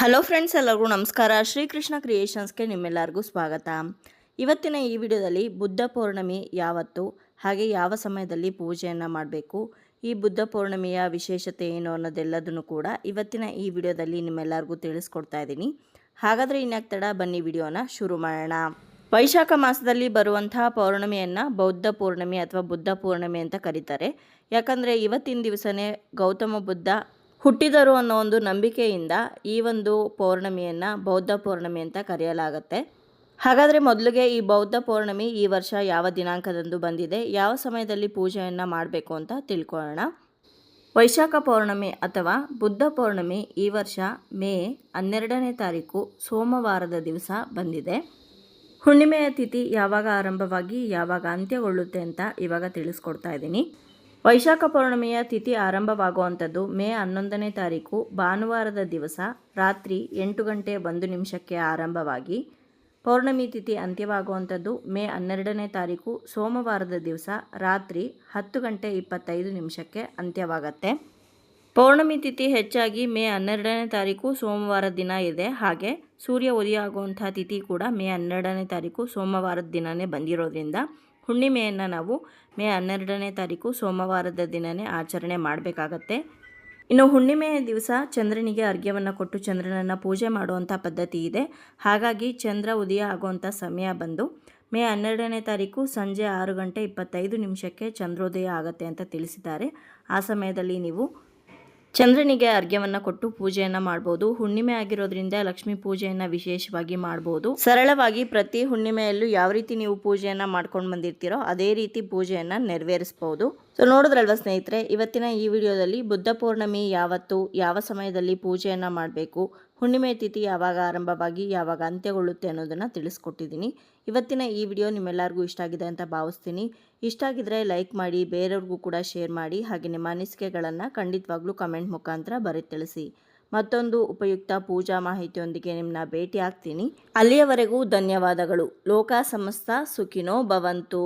Hello friends, ಎಲ್ಲರಿಗೂ ನಮಸ್ಕಾರ. ಶ್ರೀಕೃಷ್ಣ ಕ್ರಿಯೇಷನ್ಸ್ಗೆ ನಿಮ್ಮೆಲ್ಲರಿಗೂ ಸ್ವಾಗತ. ಇವತ್ತಿನ ಈ ವಿಡಿಯೋದಲ್ಲಿ ಬುದ್ಧ ಪೌರ್ಣಮಿ ಯಾವತ್ತು, ಹಾಗೆ ಯಾವ ಸಮಯದಲ್ಲಿ ಪೂಜೆಯನ್ನು ಮಾಡಬೇಕು, ಈ ಬುದ್ಧ ಪೌರ್ಣಮಿಯ ವಿಶೇಷತೆ ಏನು ಅನ್ನೋದೆಲ್ಲದನ್ನು ಕೂಡ ಇವತ್ತಿನ ಈ ವಿಡಿಯೋದಲ್ಲಿ ನಿಮ್ಮೆಲ್ಲರಿಗೂ ತಿಳಿಸ್ಕೊಡ್ತಾ ಇದ್ದೀನಿ. ಹಾಗಾದರೆ ಇನ್ಯಾಕ್ತಡ ಬನ್ನಿ ವಿಡಿಯೋನ ಶುರು ಮಾಡೋಣ. ವೈಶಾಖ ಮಾಸದಲ್ಲಿ ಬರುವಂತಹ ಪೌರ್ಣಮಿಯನ್ನು ಬೌದ್ಧ ಪೌರ್ಣಮಿ ಅಥವಾ ಬುದ್ಧ ಪೌರ್ಣಮಿ ಅಂತ ಕರೀತಾರೆ. ಯಾಕಂದರೆ ಇವತ್ತಿನ ದಿವಸನೇ ಗೌತಮ ಬುದ್ಧ ಹುಟ್ಟಿದರು ಅನ್ನೋ ಒಂದು ನಂಬಿಕೆಯಿಂದ ಈ ಒಂದು ಪೌರ್ಣಮಿಯನ್ನು ಬೌದ್ಧ ಪೌರ್ಣಮಿ ಅಂತ ಕರೆಯಲಾಗುತ್ತೆ. ಹಾಗಾದರೆ ಮೊದಲಿಗೆ ಈ ಬೌದ್ಧ ಪೌರ್ಣಮಿ ಈ ವರ್ಷ ಯಾವ ದಿನಾಂಕದಂದು ಬಂದಿದೆ, ಯಾವ ಸಮಯದಲ್ಲಿ ಪೂಜೆಯನ್ನು ಮಾಡಬೇಕು ಅಂತ ತಿಳ್ಕೊಳ್ಳೋಣ. ವೈಶಾಖ ಪೌರ್ಣಮಿ ಅಥವಾ ಬುದ್ಧ ಪೌರ್ಣಮಿ ಈ ವರ್ಷ ಮೇ ಹನ್ನೆರಡನೇ ತಾರೀಕು ಸೋಮವಾರದ ದಿವಸ ಬಂದಿದೆ. ಹುಣ್ಣಿಮೆಯ ತಿಥಿ ಯಾವಾಗ ಆರಂಭವಾಗಿ ಯಾವಾಗ ಅಂತ್ಯಗೊಳ್ಳುತ್ತೆ ಅಂತ ಇವಾಗ ತಿಳಿಸ್ಕೊಡ್ತಾ ಇದ್ದೀನಿ. ವೈಶಾಖ ಪೌರ್ಣಮಿಯ ತಿಥಿ ಆರಂಭವಾಗುವಂಥದ್ದು ಮೇ ಹನ್ನೊಂದನೇ ತಾರೀಕು, ಭಾನುವಾರದ ದಿವಸ, ರಾತ್ರಿ ಎಂಟು ಗಂಟೆ ಒಂದು ನಿಮಿಷಕ್ಕೆ ಆರಂಭವಾಗಿ ಪೌರ್ಣಮಿ ತಿಥಿ ಅಂತ್ಯವಾಗುವಂಥದ್ದು ಮೇ ಹನ್ನೆರಡನೇ ತಾರೀಕು, ಸೋಮವಾರದ ದಿವಸ, ರಾತ್ರಿ ಹತ್ತು ಗಂಟೆ ಇಪ್ಪತ್ತೈದು ನಿಮಿಷಕ್ಕೆ ಅಂತ್ಯವಾಗತ್ತೆ. ಪೌರ್ಣಮಿ ತಿಥಿ ಹೆಚ್ಚಾಗಿ ಮೇ ಹನ್ನೆರಡನೇ ತಾರೀಕು, ಸೋಮವಾರ ದಿನ ಇದೆ. ಹಾಗೆ ಸೂರ್ಯ ಉದಯ ಆಗುವಂಥ ತಿಥಿ ಕೂಡ ಮೇ ಹನ್ನೆರಡನೇ ತಾರೀಕು ಸೋಮವಾರದ ದಿನವೇ ಬಂದಿರೋದ್ರಿಂದ ಹುಣ್ಣಿಮೆಯನ್ನು ನಾವು ಮೇ ಹನ್ನೆರಡನೇ ತಾರೀಕು ಸೋಮವಾರದ ದಿನವೇ ಆಚರಣೆ ಮಾಡಬೇಕಾಗತ್ತೆ. ಇನ್ನು ಹುಣ್ಣಿಮೆಯ ದಿವಸ ಚಂದ್ರನಿಗೆ ಅರ್ಘ್ಯವನ್ನು ಕೊಟ್ಟು ಚಂದ್ರನನ್ನು ಪೂಜೆ ಮಾಡುವಂಥ ಪದ್ಧತಿ ಇದೆ. ಹಾಗಾಗಿ ಚಂದ್ರ ಉದಯ ಆಗುವಂಥ ಸಮಯ ಬಂದು ಮೇ ಹನ್ನೆರಡನೇ ತಾರೀಕು ಸಂಜೆ ಆರು ಗಂಟೆ ಇಪ್ಪತ್ತೈದು ನಿಮಿಷಕ್ಕೆ ಚಂದ್ರೋದಯ ಆಗುತ್ತೆ ಅಂತ ತಿಳಿಸಿದ್ದಾರೆ. ಆ ಸಮಯದಲ್ಲಿ ನೀವು ಚಂದ್ರನಿಗೆ ಅರ್ಘ್ಯವನ್ನು ಕೊಟ್ಟು ಪೂಜೆಯನ್ನ ಮಾಡಬಹುದು ಹುಣ್ಣಿಮೆ ಆಗಿರೋದ್ರಿಂದ ಲಕ್ಷ್ಮೀ ಪೂಜೆಯನ್ನ ವಿಶೇಷವಾಗಿ ಮಾಡಬಹುದು ಸರಳವಾಗಿ ಪ್ರತಿ ಹುಣ್ಣಿಮೆಯಲ್ಲೂ ಯಾವ ರೀತಿ ನೀವು ಪೂಜೆಯನ್ನು ಮಾಡ್ಕೊಂಡು ಬಂದಿರ್ತೀರೋ ಅದೇ ರೀತಿ ಪೂಜೆಯನ್ನು ನೆರವೇರಿಸ್ಬೋದು. ಸೊ ನೋಡಿದ್ರಲ್ವ ಸ್ನೇಹಿತರೆ, ಇವತ್ತಿನ ಈ ವಿಡಿಯೋದಲ್ಲಿ ಬುದ್ಧ ಪೂರ್ಣಮಿ ಯಾವತ್ತು, ಯಾವ ಸಮಯದಲ್ಲಿ ಪೂಜೆಯನ್ನು ಮಾಡಬೇಕು, ಹುಣ್ಣಿಮೆ ತಿಥಿ ಯಾವಾಗ ಆರಂಭವಾಗಿ, ಯಾವಾಗ ಅಂತ್ಯಗೊಳ್ಳುತ್ತೆ ಅನ್ನೋದನ್ನು ತಿಳಿಸ್ಕೊಟ್ಟಿದ್ದೀನಿ. ಇವತ್ತಿನ ಈ ವಿಡಿಯೋ ನಿಮ್ಮೆಲ್ಲರಿಗೂ ಇಷ್ಟ ಆಗಿದೆ ಅಂತ ಭಾವಿಸ್ತೀನಿ. ಇಷ್ಟ ಆಗಿದ್ರೆ ಲೈಕ್ ಮಾಡಿ, ಬೇರೆಯವ್ರಿಗೂ ಕೂಡ ಶೇರ್ ಮಾಡಿ, ಹಾಗೆ ನಿಮ್ಮ ಅನಿಸಿಕೆಗಳನ್ನು ಖಂಡಿತವಾಗ್ಲೂ ಕಮೆಂಟ್ ಮುಖಾಂತರ ಬರೀ ತಿಳಿಸಿ ಮತ್ತೊಂದು ಉಪಯುಕ್ತ ಪೂಜಾ ಮಾಹಿತಿಯೊಂದಿಗೆ ನಿಮ್ಮನ್ನ ಭೇಟಿ ಆಗ್ತೀನಿ ಅಲ್ಲಿಯವರೆಗೂ ಧನ್ಯವಾದಗಳು. ಲೋಕ ಸಮಸ್ತ ಸುಖಿನೋ ಭವಂತು.